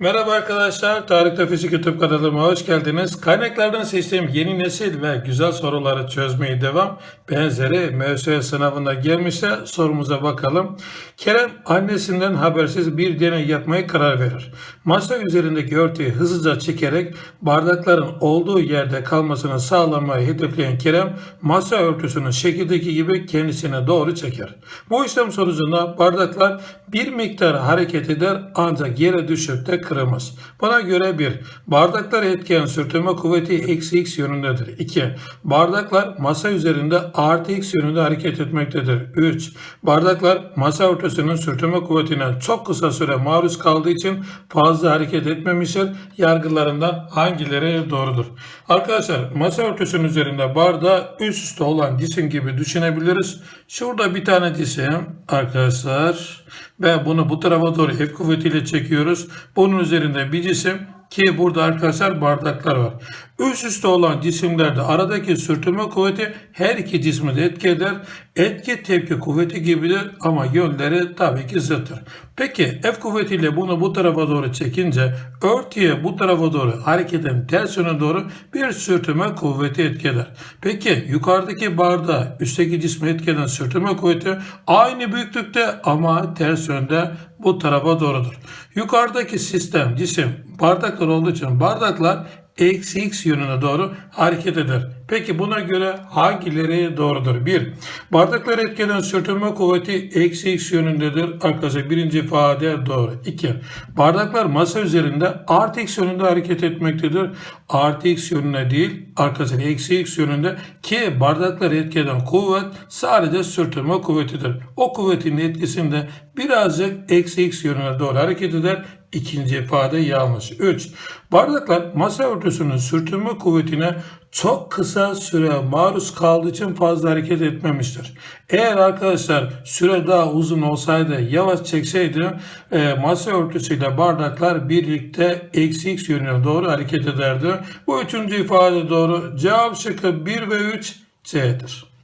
Merhaba arkadaşlar, Tarihte Fizik YouTube kanalıma hoş geldiniz. Kaynaklardan seçtiğim yeni nesil ve güzel soruları çözmeye devam. Benzeri MÖSE sınavında gelmişse sorumuza bakalım. Kerem annesinden habersiz bir deney yapmaya karar verir. Masa üzerindeki örtüyü hızlıca çekerek bardakların olduğu yerde kalmasını sağlamayı hedefleyen Kerem masa örtüsünü şekildeki gibi kendisine doğru çeker. Bu işlem sonucunda bardaklar bir miktar hareket eder ancak yere düşüp de kırılmaz. Buna göre 1. Bardaklar etkileyen sürtünme kuvveti eksi x yönündedir. 2. Bardaklar masa üzerinde artı x yönünde hareket etmektedir. 3. Bardaklar masa örtüsünün sürtünme kuvvetine çok kısa süre maruz kaldığı için fazla hareket etmemiştir. Yargılarından hangileri doğrudur? Arkadaşlar masa örtüsünün üzerinde bardağı üst üste olan cisim gibi düşünebiliriz. Şurada bir tane cisim arkadaşlar ve bunu bu tarafa doğru F kuvvetiyle çekiyoruz. Bunun üzerinde bir cisim ki burada arkadaşlar bardaklar var. Üst üste olan cisimlerde aradaki sürtünme kuvveti her iki cismi de etki eder. Etki tepki kuvveti gibidir ama yönleri tabii ki zıttır. Peki F kuvvetiyle bunu bu tarafa doğru çekince örtüye bu tarafa doğru hareketin ters yöne doğru bir sürtünme kuvveti etki eder. Peki yukarıdaki bardağı üstteki cismi etkilen sürtünme kuvveti aynı büyüklükte ama ters yönde bu tarafa doğrudur. Yukarıdaki sistem cisim bardaklar olduğu için bardaklar eksi x yönüne doğru hareket eder. Peki buna göre hangileri doğrudur? 1. Bardakları etkilen sürtünme kuvveti eksi x yönündedir. Arkadaşlar birinci ifade doğru. 2. Bardaklar masa üzerinde artı x yönünde hareket etmektedir. Artı x yönüne değil arkadaşlar eksi x yönünde ki bardakları etkilen kuvvet sadece sürtünme kuvvetidir. O kuvvetin etkisinde birazcık eksi x yönüne doğru hareket eder. İkinci ifade yanlış. 3. Bardaklar masa örtüsünün sürtünme kuvvetine çok kısa süre maruz kaldığı için fazla hareket etmemiştir. Eğer arkadaşlar süre daha uzun olsaydı yavaş çekseydi e, masa örtüsüyle bardaklar birlikte eksi x yönüne doğru hareket ederdi. Bu üçüncü ifade doğru. Cevap şıkkı 1 ve 3 C'dir.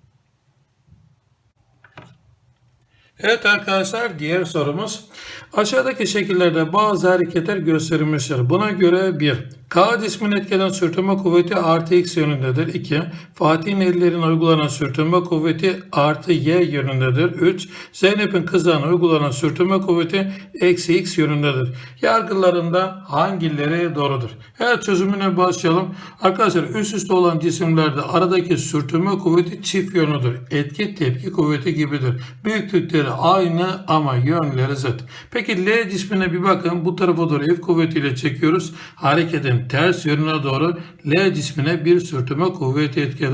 Evet arkadaşlar diğer sorumuz. Aşağıdaki şekillerde bazı hareketler gösterilmiştir. Buna göre 1. K cismin etkilenen sürtünme kuvveti artı x yönündedir. 2. Fatih'in ellerine uygulanan sürtünme kuvveti artı y yönündedir. 3. Zeynep'in kızlarına uygulanan sürtünme kuvveti eksi x yönündedir. Yargılarından hangileri doğrudur? Evet çözümüne başlayalım. Arkadaşlar üst üste olan cisimlerde aradaki sürtünme kuvveti çift yönlüdür. Etki tepki kuvveti gibidir. Büyüklükleri aynı ama yönleri zıt. Peki L cismine bir bakın. Bu tarafa doğru F kuvvetiyle çekiyoruz. Hareketin ters yönüne doğru L cismine bir sürtünme kuvveti etki.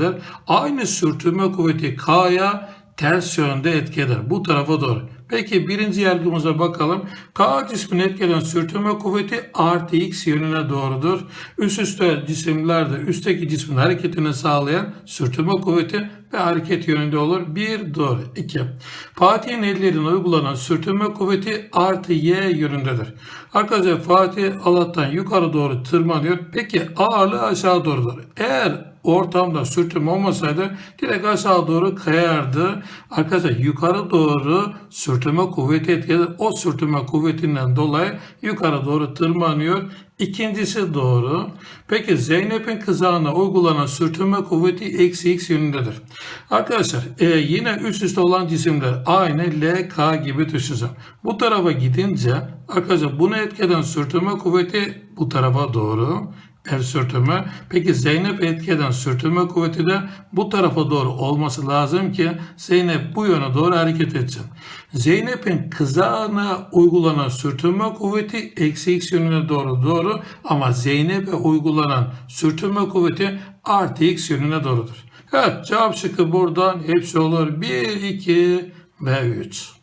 Aynı sürtünme kuvveti K'ya ters yönde etki. Bu tarafa doğru. Peki birinci yargımıza bakalım. K cismini etkileyen sürtünme kuvveti artı x yönüne doğrudur. Üst üste cisimlerde üstteki cismin hareketini sağlayan sürtünme kuvveti ve hareket yönünde olur. 1 doğru. 2. Fatih'in ellerine uygulanan sürtünme kuvveti artı y yönündedir. Arkadaşlar Fatih Allah'tan yukarı doğru tırmanıyor. Peki ağırlığı aşağı doğrudur. Eğer ortamda sürtünme olmasaydı direkt aşağı doğru kayardı. Arkadaşlar yukarı doğru sürtünme kuvveti etkili. O sürtünme kuvvetinden dolayı yukarı doğru tırmanıyor. İkincisi doğru. Peki Zeynep'in kızağına uygulanan sürtünme kuvveti eksi x yönündedir. Arkadaşlar e, yine üst üste olan cisimler aynı L, K gibi düşünsem. Bu tarafa gidince arkadaşlar bunu etkilen sürtünme kuvveti bu tarafa doğru el sürtünme. Peki Zeynep etkeden sürtünme kuvveti de bu tarafa doğru olması lazım ki Zeynep bu yöne doğru hareket etsin. Zeynep'in kızağına uygulanan sürtünme kuvveti eksi x yönüne doğru doğru ama Zeynep'e uygulanan sürtünme kuvveti artı x yönüne doğrudur. Evet cevap şıkkı buradan hepsi olur. 1, 2 ve 3.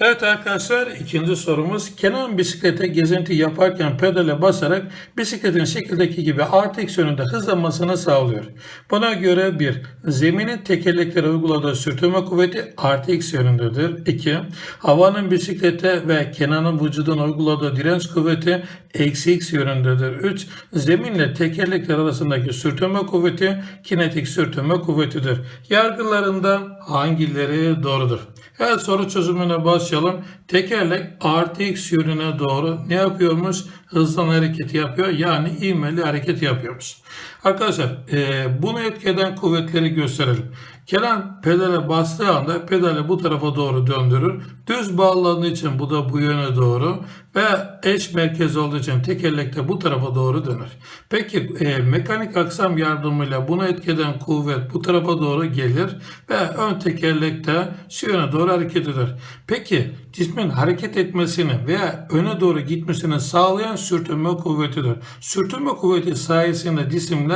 Evet arkadaşlar ikinci sorumuz. Kenan bisiklete gezinti yaparken pedale basarak bisikletin şekildeki gibi artı x yönünde hızlanmasını sağlıyor. Buna göre 1. Zeminin tekerleklere uyguladığı sürtünme kuvveti artı x yönündedir. 2. Havanın bisiklete ve Kenan'ın vücuduna uyguladığı direnç kuvveti eksi x yönündedir. 3. Zeminle tekerlekler arasındaki sürtünme kuvveti kinetik sürtünme kuvvetidir. Yargılarından hangileri doğrudur? Evet soru çözümüne başlayalım. Başlayalım. Tekerlek artı x yönüne doğru ne yapıyormuş? Hızlan hareketi yapıyor. Yani ivmeli hareket yapıyormuş. Arkadaşlar e, bunu etkeden kuvvetleri gösterelim. Kenan pedale bastığı anda pedali bu tarafa doğru döndürür. Düz bağlandığı için bu da bu yöne doğru ve eş merkez olduğu için tekerlek de bu tarafa doğru döner. Peki e, mekanik aksam yardımıyla bunu etkeden kuvvet bu tarafa doğru gelir ve ön tekerlek de şu yöne doğru hareket eder. Peki cismin hareket etmesini veya öne doğru gitmesini sağlayan sürtünme kuvvetidir. Sürtünme kuvveti sayesinde cisimler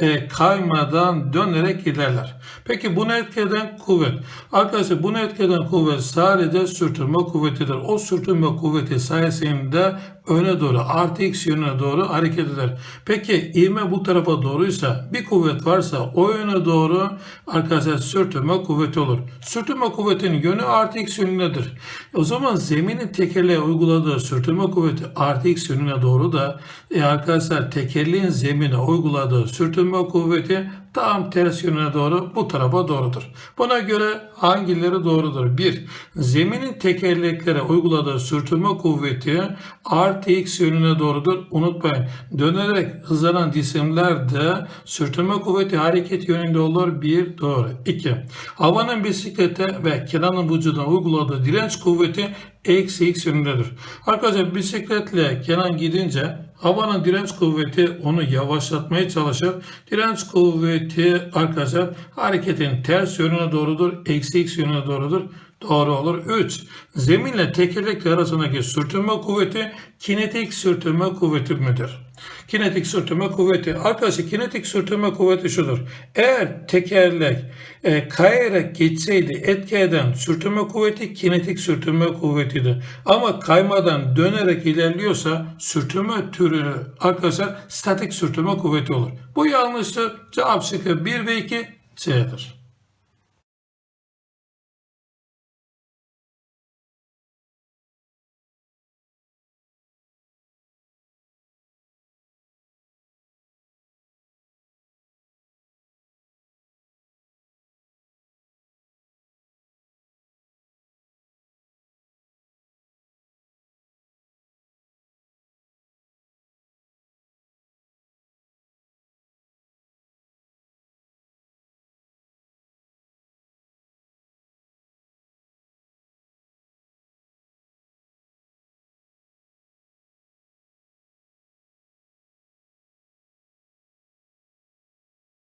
e, kaymadan dönerek giderler. Peki bunu etkeden kuvvet. Arkadaşlar bunu etkeden kuvvet sadece sürtünme kuvvetidir. O sürtünme kuvveti sayesinde öne doğru artı x yönüne doğru hareket eder. Peki ivme bu tarafa doğruysa bir kuvvet varsa o yöne doğru arkadaşlar sürtünme kuvveti olur. Sürtünme kuvvetinin yönü artı x yönündedir. O zaman zeminin tekerleğe uyguladığı sürtünme kuvveti artı x yönüne doğru da e, arkadaşlar tekerleğin zemine uyguladığı sürtünme kuvveti tam ters yönüne doğru bu tarafa doğrudur. Buna göre hangileri doğrudur? 1. Zeminin tekerleklere uyguladığı sürtünme kuvveti artı x yönüne doğrudur. Unutmayın. Dönerek hızlanan cisimler de sürtünme kuvveti hareket yönünde olur. 1. Doğru. 2. Havanın bisiklete ve Kenan'ın vücuduna uyguladığı direnç kuvveti eksi x yönündedir. Arkadaşlar bisikletle Kenan gidince havanın direnç kuvveti onu yavaşlatmaya çalışır. Direnç kuvveti arkadaşlar hareketin ters yönüne doğrudur. Eksi x yönüne doğrudur. Doğru olur. 3. Zeminle tekerlek arasındaki sürtünme kuvveti kinetik sürtünme kuvveti midir? Kinetik sürtünme kuvveti. Arkadaşlar kinetik sürtünme kuvveti şudur. Eğer tekerlek e, kayarak geçseydi etki eden sürtünme kuvveti kinetik sürtünme kuvvetiydi. Ama kaymadan dönerek ilerliyorsa sürtünme türü arkadaşlar statik sürtünme kuvveti olur. Bu yanlıştır. Cevap şıkkı 1 ve 2 C'dir.